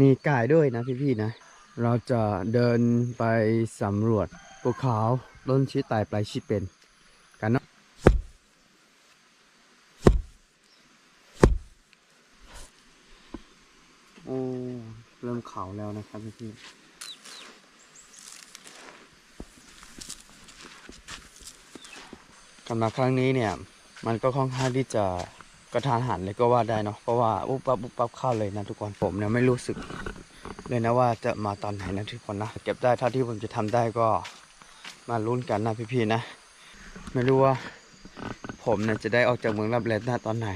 มีกายด้วยนะพี่ๆนะ เราจะเดินไปสำรวจภูเขาต้นชี้ตายปลายชี้เป็นกันเนาะโอ้เริ่มเขาแล้วนะครับพี่ๆการมาครั้งนี้เนี่ย มันก็ค่อนข้างที่จะ กระทานหันเลยก็ว่าได้เนาะเพราะว่าอุ๊บปั๊บอุ๊บปั๊บเข้าเลยนะทุกคนผมเนี่ยไม่รู้สึกเลยนะว่าจะมาตอนไหนนะทุกคนนะเก็บได้เท่าที่ผมจะทำได้ก็มาลุ้นกันนะพี่ๆนะ ไม่รู้ว่า ผมเนี่ยจะได้ออกจากเมืองรับแลหน้าตอนไหน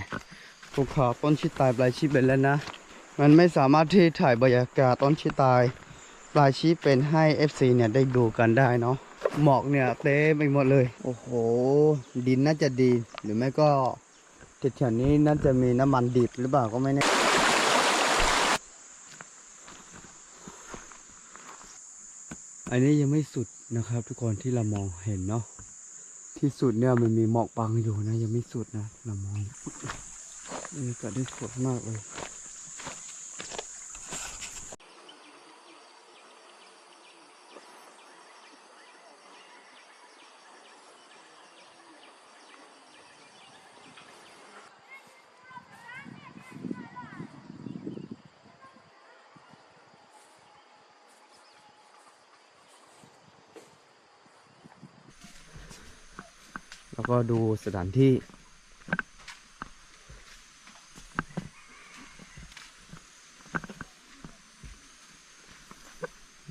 ภูเขาต้นชิตายปลายชีเป็นแล้วนะ มันไม่สามารถที่ถ่ายบรรยากาศต้นชิตายปลายชีเป็นให้ FC เนี่ยได้ดูกันได้เนาะหมอกเนี่ยเต็มไปหมดเลย โอ้โห ดินน่าจะดีหรือไม่ก็ แถวนี้น่าจะมีน้ำมันดิบหรือเปล่าก็ไม่แน่อันนี้ยังไม่สุดนะครับ ทุกคนที่เรามองเห็นเนาะที่สุดเนี่ยมันมีหมอกบังอยู่นะ ยังไม่สุดนะเรามองบรรยากาศได้สวยมากเลย ดูสถานที่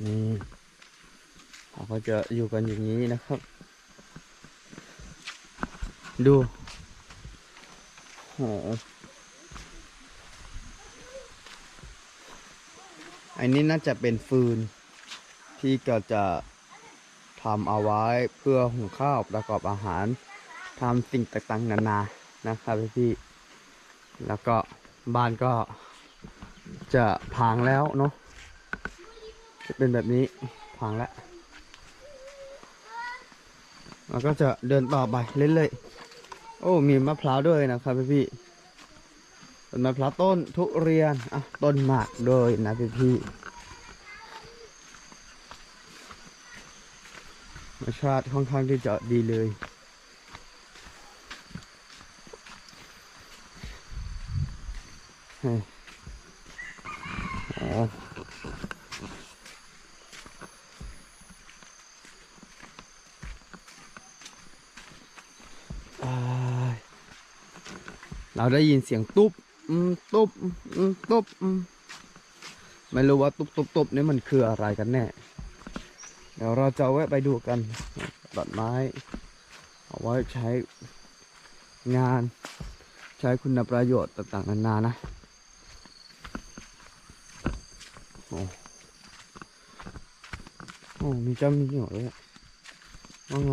นี่เราก็จะอยู่กันอย่างนี้นะครับ ดูโหอันนี้น่าจะเป็นฟืนที่ก็จะทำเอาไว้เพื่อหุงข้าวประกอบอาหาร ทำสิ่งต่างๆนานานะครับพี่ๆแล้วก็บ้านก็จะพังแล้วเนาะจะเป็นแบบนี้พังแล้วแล้วก็จะเดินต่อไปเรื่อยๆโอ้มีมะพร้าวด้วยนะครับพี่ๆต้นมะพร้าวต้นทุเรียนอะต้นหมากด้วยนะพี่ๆธรรมชาติค่อนข้างที่จะดีเลย เราได้ยินเสียงตุ๊บตุ๊บตุ๊บไม่รู้ว่าตุ๊บตุ๊บตุ๊บนี่มันคืออะไรกันแน่ เดี๋ยวเราจะแวะไปดูกันตัดไม้ เอาไว้ใช้งาน ใช้คุณประโยชน์ต่างๆนานานะโอ้โอ้ มีเจ้ามีหรอเลยว่าไง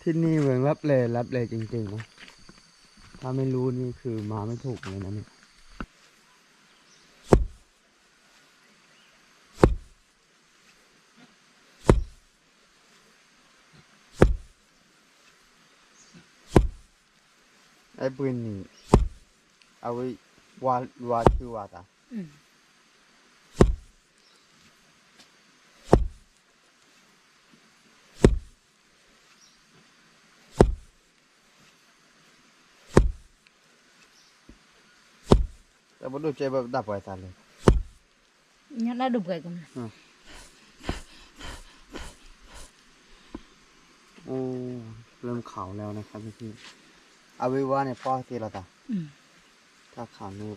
ที่นี่เมืองรับเลรับเลจริงๆนะ ถ้าไม่รู้นี่คือมาไม่ถูกเลยนะเนี่ยไอ้ปืนนี่เอาไว้วาดวาดชื่อวาดอะ แต่บ่ดูใจแบบดับไว้ตาเลย Nhớ đã đục gậy con này โอ้เริ่มขาวแล้วนะครับพี่พี่ๆเอาไว้ว่าเนี่ยพ่อทีละตา ừ. ถ้าขาวนี่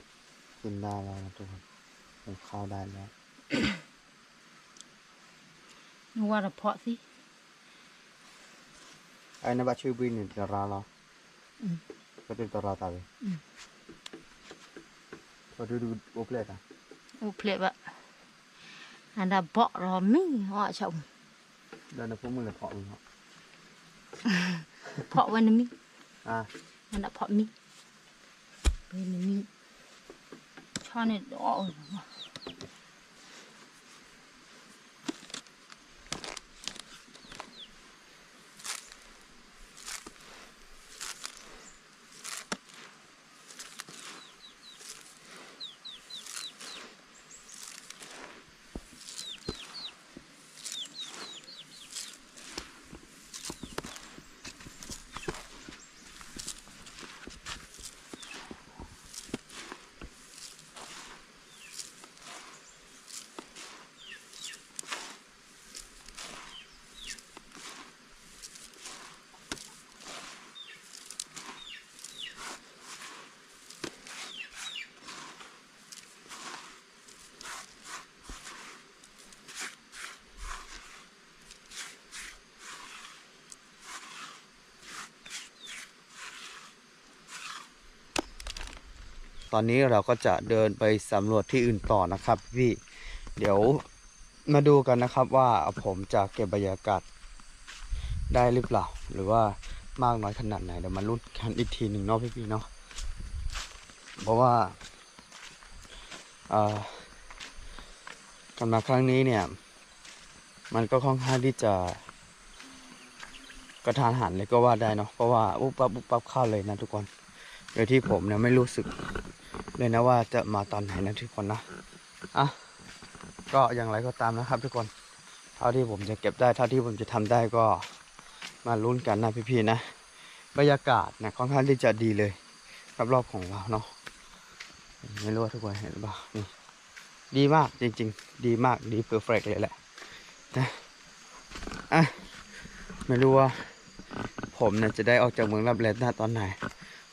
กินได้แล้วนะทุกคนผมข้าวได้แล้ว nó qua là phọ gì ไอ้นั่นบัชื่อบินนี่ตราเหรออืมก็ติดตราตาเลย อืมพอดูดูโอเพลตอะ ô plệ vậy anh đã bọ rồi mi họ chồng เดินนะพวกมึงเลยเพาะมึงเหรอ phọ bên mi อะ anh đã phọ mi bên mi cho nên đỏ ตอนนี้เราก็จะเดินไปสำรวจที่อื่นต่อนะครับพี่เดี๋ยวมาดูกันนะครับว่าผมจะเก็บบรรยากาศได้หรือเปล่า หรือว่ามากน้อยขนาดไหนเดี๋ยวมาลุ้นกันอีกทีหนึ่งเนาะพี่ๆเนาะเพราะว่าอการมาครั้งนี้เนี่ย มันก็ค่อนข้างที่จะกระทานหันเลยก็ว่าได้เนาะเพราะว่าปุ๊บปั๊บปุ๊บปั๊บเข้าเลยนะทุกคนโดยที่ผมเนี่ยไม่รู้สึก เลยนะว่าจะมาตอนไหนนะทุกคนนะอะก็อย่างไรก็ตามนะครับ ทุกคนเท่าที่ผมจะเก็บได้เท่าที่ผมจะทำได้ก็มาลุ้นกันนะพี่ๆนะบรรยากาศนี่ยค่อนข้างที่จะดีเลยรอบๆของเราเนาะไม่รู้ว่าทุกคนเห็นหรือเปล่านี่ดีมากจริง ๆ ดีมากดีเพอร์เฟกเลยแหละนะอะไม่รู้ว่าผมเนี่ยจะได้ออกจากเมืองรับแลนหน้าตอนไหน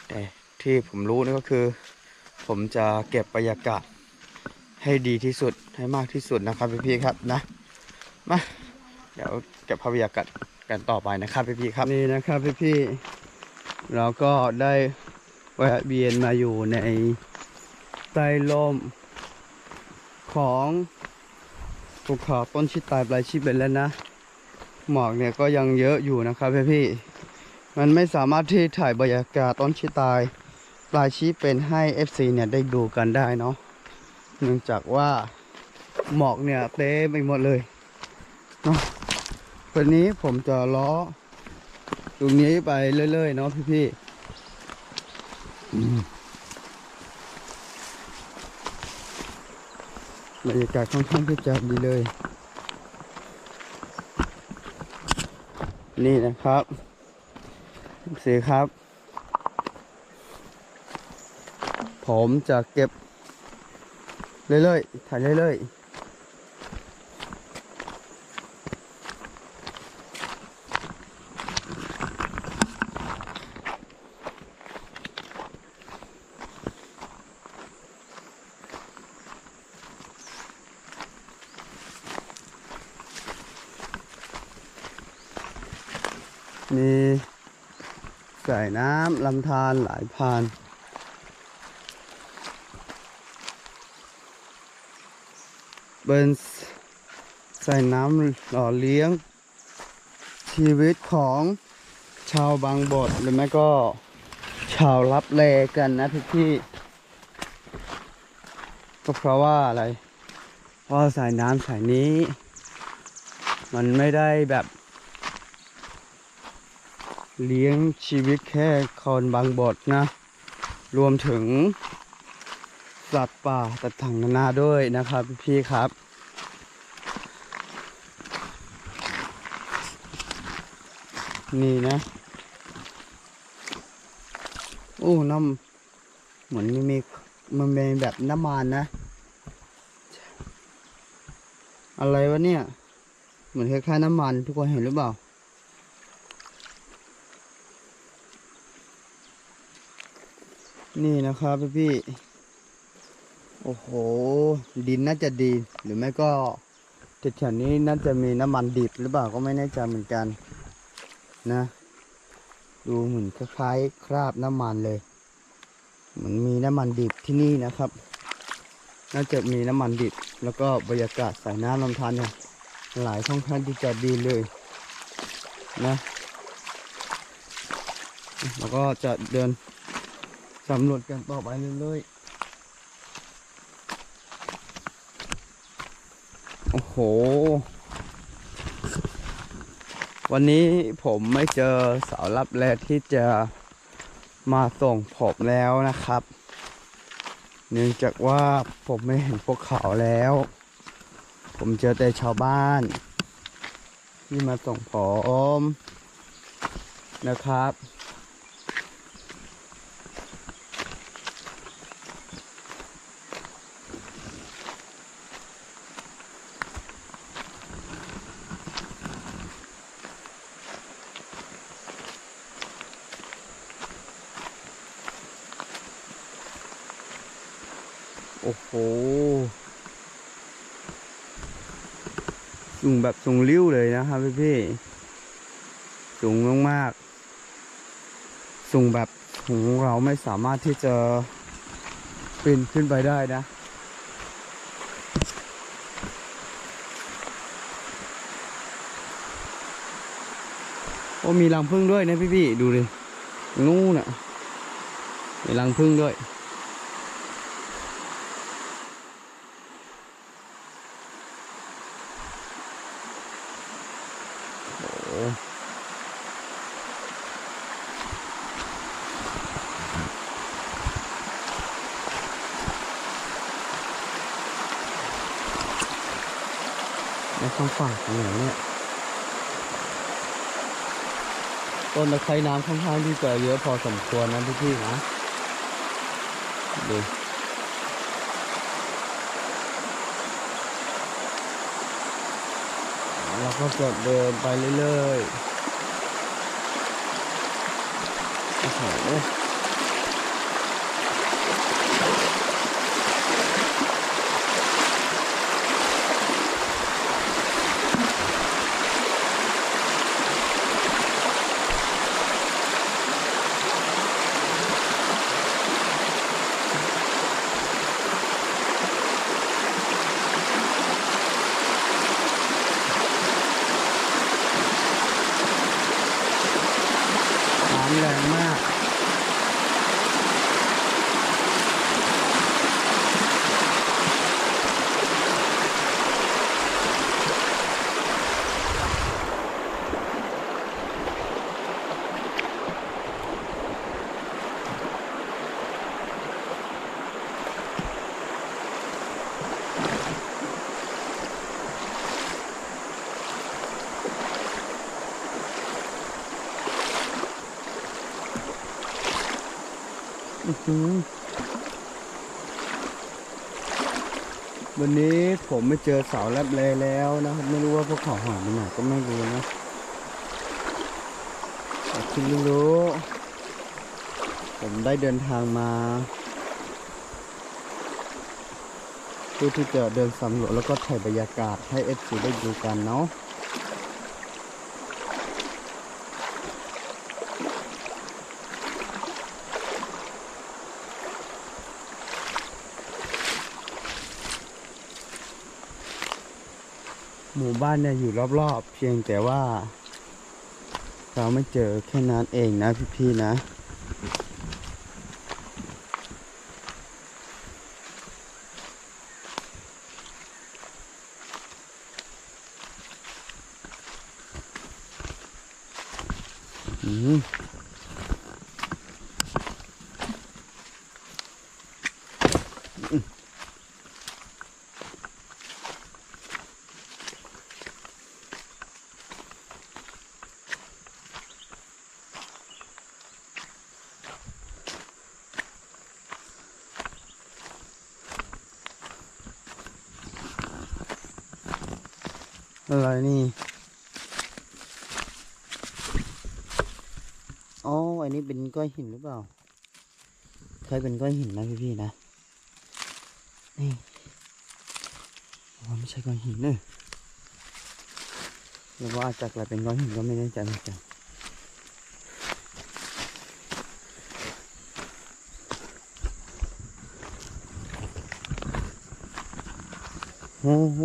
แต่ที่ผมรู้นี่ก็คือ ผมจะเก็บบรรยากาศให้ดีที่สุดให้มากที่สุดนะครับพี่ๆครับนะมาเดี๋ยวเก็บภาพบรรยากาศกันต่อไปนะครับพี่ๆครับนี่นะครับพี่ๆเราก็ได้แวะเวียนมาอยู่ในใต้ลมของภูเขาต้นชิดตายปลายชิดเป็นแล้วนะ หมอกเนี่ยก็ยังเยอะอยู่นะครับพี่พี่ๆมันไม่สามารถที่ถ่ายบรรยากาศต้นชิดตาย ปลายชิดเป็นให้ FC เนี่ยได้ดูกันได้เนาะเนื่องจากว่าหมอกเนี่ยเต็มไปหมดเลยเนาะวันนี้ผมจะล้อตรงนี้ไปเรื่อยๆเนาะพี่พี่ๆบรรยากาศค่อนข้างที่จะดีเลย นี่นะครับสีครับ ผมจะเก็บ เรื่อยๆ ถ่ายเรื่อยๆมีสายน้ำลำธารหลายพาน เป็นสายน้ำหล่อเลี้ยง ชีวิตของชาวบางบทหรือไม่ก็ชาวรับแลกันนะทุกที่ก็เพราะว่าอะไรเพราะสายน้ำสายนี้ มันไม่ได้แบบ เลี้ยงชีวิตแค่คนบางบทนะ รวมถึง สัตว์ป่าต่างนานาด้วยนะครับพี่ครับ นี่นะ โอ้น้ำเหมือนมันมีมันเป็นแบบน้ำมันนะ อะไรวะเนี่ย เหมือนคล้ายๆน้ำมันทุกคนเห็นหรือเปล่านี่นะครับพี่พี่ โอ้โห ดินน่าจะดี หรือไม่ก็แถวนี้น่าจะมีน้ำมันดิบหรือเปล่าก็ไม่แน่ใจเหมือนกัน นะ ดูเหมือนคล้ายๆคราบน้ำมันเลย เหมือนมีน้ำมันดิบที่นี่นะครับ น่าจะมีน้ำมันดิบ แล้วก็บรรยากาศสายน้ำลำธารเนี่ยหลายช่องท่างที่จะดีเลย นะแล้วก็จะเดินสำรวจกันต่อไปเรื่อยๆ โอ้โห วันนี้ผมไม่เจอสาวรับแลที่จะมาส่งผมแล้วนะครับ เนื่องจากว่าผมไม่เห็นพวกเขาแล้ว ผมเจอแต่ชาวบ้าน ที่มาส่งผมนะครับ โอ้โห สูงแบบสูงริ้วเลยนะครับพี่พี่ๆสูงมากๆ สูงแบบของเราไม่สามารถที่จะปีนขึ้นไปได้นะโอ้มีรังผึ้งด้วยนะพี่พี่ๆดูดินู่นน่ะมีรังผึ้งด้วย โอ้ในข้าง ฝั่งของไหนเนี่ยต้นตะไคร้น้ำค่อนข้างที่จะเยอะพอสมควรนะพี่ๆนะดูเราก็จะเดินไปเรื่อยๆโอ้โห วันนี้ผมไม่เจอเสาแลบเลแล้วนะครับ ไม่รู้ว่าพวกเขาหายไปไหนก็ไม่รู้นะแต่ที่รู้ ผมได้เดินทางมาเพื่อที่จะเดินสำรวจแล้วก็ถ่ายบรรยากาศให้เอฟซีได้ดูกันเนาะ บ้านเนี่ยอยู่รอบๆ เพียงแต่ว่า เราไม่เจอแค่นั้นเองนะพี่ๆนะอืมอะไรนี่ อันนี้เป็นก้อนหินหรือเปล่า เคยเป็นก้อนหินนะพี่ๆนะ นี่อ๋อไม่ใช่ก้อนหินเนอะหรือว่าอาจจะกลายเป็นก้อนหินก็ไม่แน่ใจเหมือนกันโอ้โห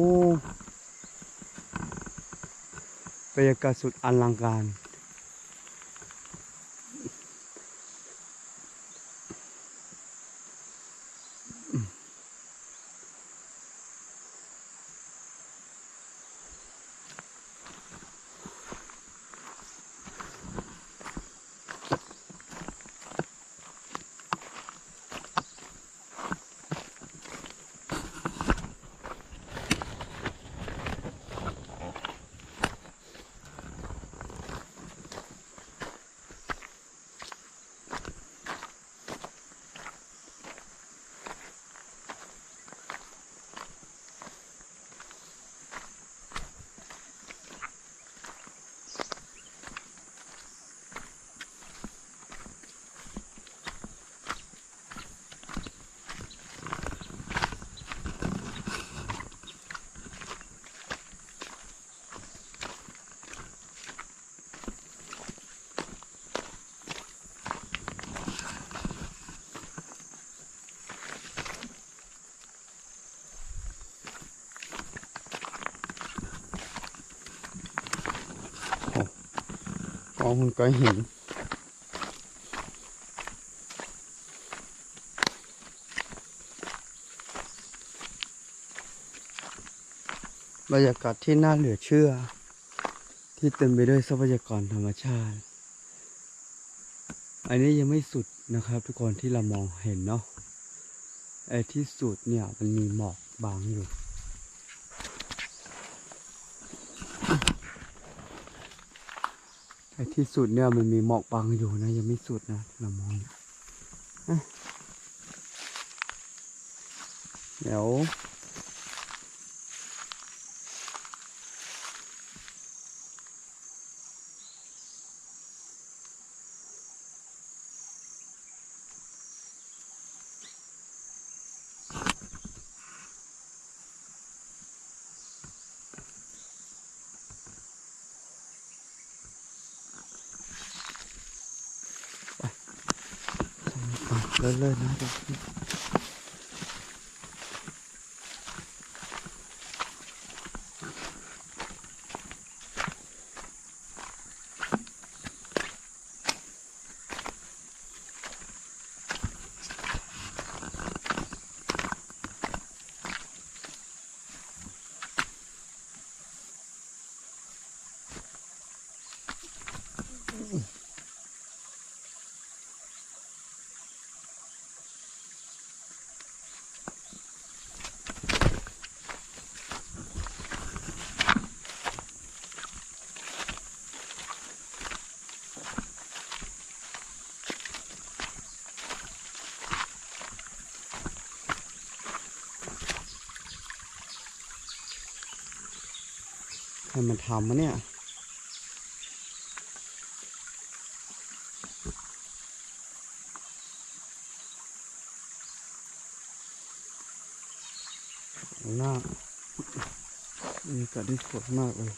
บรรยากาศสุดอลังการ อ๋อมันก็หินบรรยากาศที่น่าเหลือเชื่อ ที่เต็มไปด้วยทรัพยากรธรรมชาติ อันนี้ยังไม่สุดนะครับ ทุกคนที่เรามองเห็นเนาะไอ้ที่สุดเนี่ยมันมีหมอกบางอยู่ ไอ้ ที่สุดเนี่ยมันมีหมอกบังอยู่นะ ยังไม่สุดนะเรามองอ่เดี๋ยว อะเให้มันทำมาเนี่ยหน้าบรรยากาศที่สวยมากเลย